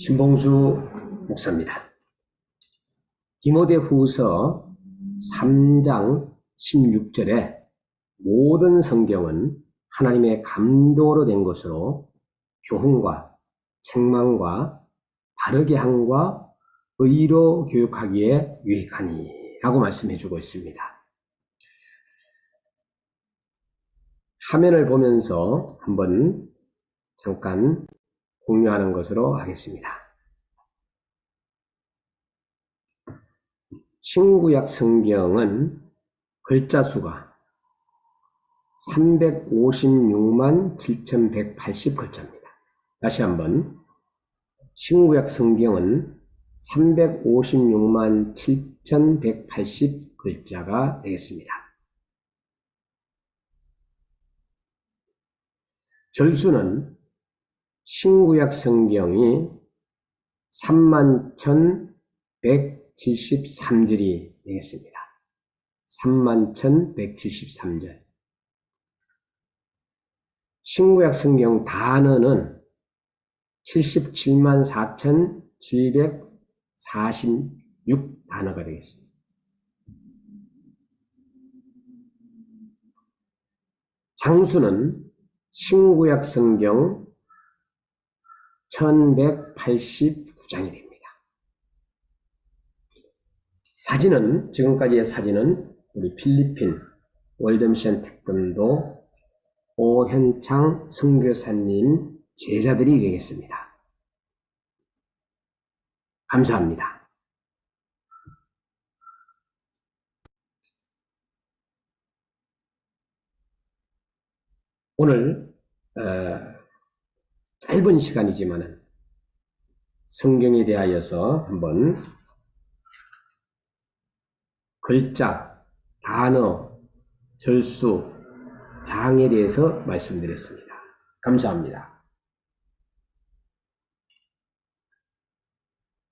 신봉수 목사입니다. 디모데 후서 3장 16절에 모든 성경은 하나님의 감동으로 된 것으로 교훈과 책망과 바르게 함과 의로 교육하기에 유익하니 라고 말씀해 주고 있습니다. 화면을 보면서 한번 잠깐 공유하는 것으로 하겠습니다. 신구약 성경은 글자 수가 356만 7180 글자입니다. 다시 한번 신구약 성경은 356만 7180 글자가 되겠습니다. 절수는 신구약 성경이 31,173절이 되겠습니다. 31,173절. 신구약 성경 단어는 77만 4,746 단어가 되겠습니다. 장수는 신구약 성경 1189장이 됩니다. 사진은, 지금까지의 사진은 우리 필리핀 월드미션 특검도 오현창 선교사님 제자들이 되겠습니다. 감사합니다. 오늘 어, 짧은 시간이지만 성경에 대하여서 한번 글자, 단어, 절수, 장에 대해서 말씀드렸습니다. 감사합니다.